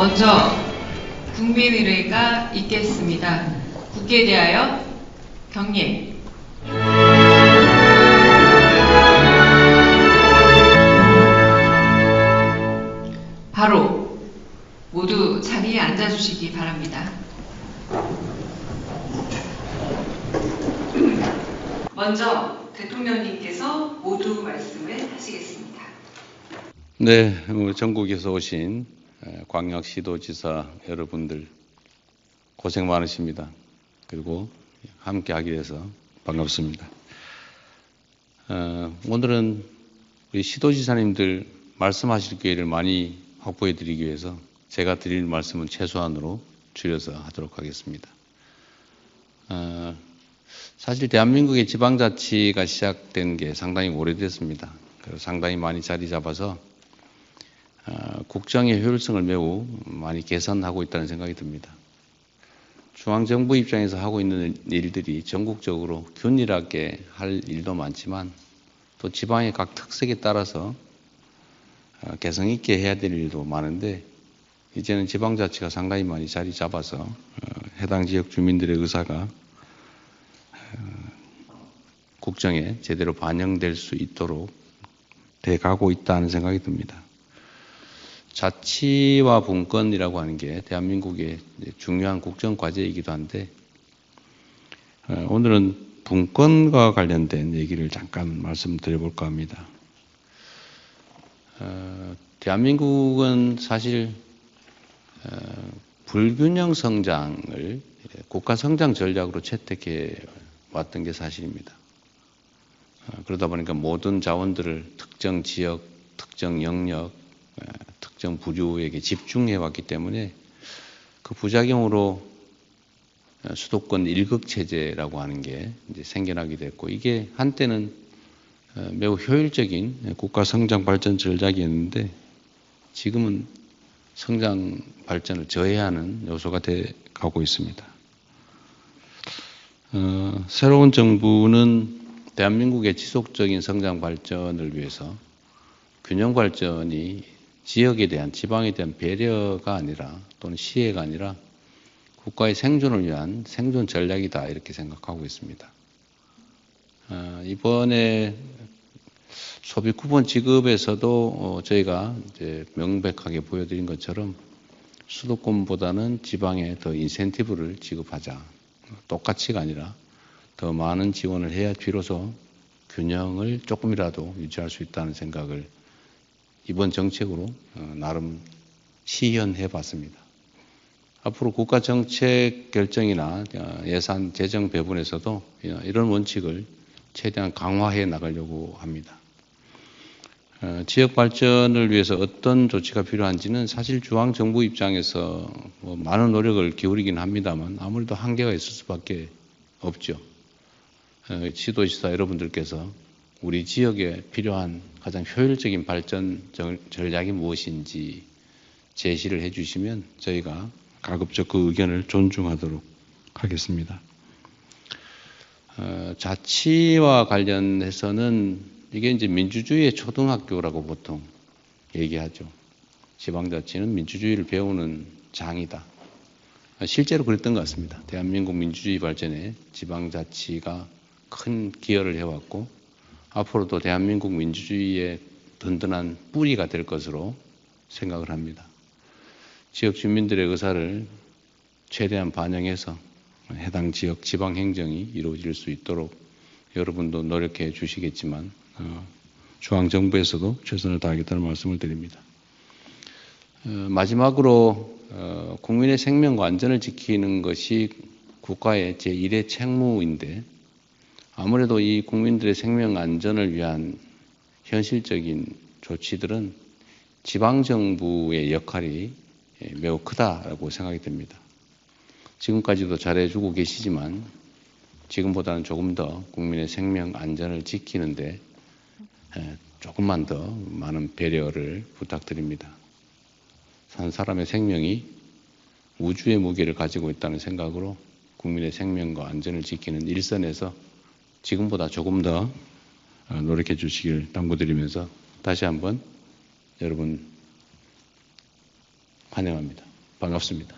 먼저 국민의례가 있겠습니다. 국회에 대하여 경례. 바로 모두 자리에 앉아주시기 바랍니다. 먼저 대통령님께서 모두 말씀을 하시겠습니다. 네, 어, 전국에서 오신 에, 광역시도지사 여러분들 고생 많으십니다. 그리고 함께 하게 돼서 반갑습니다. 어, 오늘은 우리 시도지사님들 말씀하실 기회를 많이 확보해 드리기 위해서 제가 드릴 말씀은 최소한으로 줄여서 하도록 하겠습니다. 어, 사실 대한민국의 지방자치가 시작된 게 상당히 오래됐습니다. 상당히 많이 자리 잡아서 어, 국정의 효율성을 매우 많이 개선하고 있다는 생각이 듭니다. 중앙정부 입장에서 하고 있는 일들이 전국적으로 균일하게 할 일도 많지만 또 지방의 각 특색에 따라서 어, 개성 있게 해야 될 일도 많은데 이제는 지방자치가 상당히 많이 자리 잡아서 어, 해당 지역 주민들의 의사가 국정에 제대로 반영될 수 있도록 돼 가고 있다는 생각이 듭니다. 자치와 분권이라고 하는 게 대한민국의 중요한 국정 과제이기도 한데 어, 오늘은 분권과 관련된 얘기를 잠깐 말씀드려볼까 합니다. 어, 대한민국은 사실 어, 불균형 성장을 국가 성장 전략으로 채택해 왔던 게 사실입니다. 어, 그러다 보니까 모든 자원들을 특정 지역, 특정 영역, 어, 특정 부류에게 집중해 왔기 때문에 그 부작용으로 어, 수도권 일극 체제라고 하는 게 이제 생겨나게 됐고 이게 한때는 매우 효율적인 국가 성장 발전 전략이었는데 지금은 성장 발전을 저해하는 요소가 돼 가고 있습니다. 어, 새로운 정부는 대한민국의 지속적인 성장 발전을 위해서 균형 발전이 지역에 대한 지방에 대한 배려가 아니라 또는 시혜가 아니라 국가의 생존을 위한 생존 전략이다 이렇게 생각하고 있습니다. 어, 이번에 소비 쿠폰 지급에서도 어, 저희가 이제 명백하게 보여드린 것처럼 수도권보다는 지방에 더 인센티브를 지급하자. 똑같이가 아니라 더 많은 지원을 해야 비로소 균형을 조금이라도 유지할 수 있다는 생각을 이번 정책으로 어, 나름 시연해 봤습니다. 앞으로 국가 정책 결정이나 어, 예산 재정 배분에서도 어, 이런 원칙을 최대한 강화해 나가려고 합니다. 지역 발전을 위해서 어떤 조치가 필요한지는 사실 중앙 정부 입장에서 뭐 많은 노력을 기울이긴 합니다만 아무래도 한계가 있을 수밖에 없죠. 지도지사 여러분들께서 우리 지역에 필요한 가장 효율적인 발전 전략이 무엇인지 제시를 해주시면 저희가 가급적 그 의견을 존중하도록 하겠습니다. 어, 자치와 관련해서는 이게 이제 민주주의의 초등학교라고 보통 얘기하죠. 지방자치는 민주주의를 배우는 장이다. 실제로 그랬던 것 같습니다. 대한민국 민주주의 발전에 지방자치가 큰 기여를 해왔고 앞으로도 대한민국 민주주의의 든든한 뿌리가 될 것으로 생각을 합니다. 지역 주민들의 의사를 최대한 반영해서 해당 지역 지방 행정이 이루어질 수 있도록 여러분도 노력해 주시겠지만 어, 중앙 정부에서도 최선을 다하겠다는 말씀을 드립니다. 어, 마지막으로 어, 국민의 생명과 안전을 지키는 것이 국가의 제1의 책무인데 아무래도 이 국민들의 생명 안전을 위한 현실적인 조치들은 지방정부의 역할이 매우 크다라고 생각이 됩니다. 지금까지도 잘해주고 계시지만 지금보다는 조금 더 국민의 생명 안전을 지키는데 조금만 더 많은 배려를 부탁드립니다. 한 사람의 생명이 우주의 무게를 가지고 있다는 생각으로 국민의 생명과 안전을 지키는 일선에서 지금보다 조금 더 노력해 주시길 당부드리면서 다시 한번 여러분 환영합니다. 반갑습니다.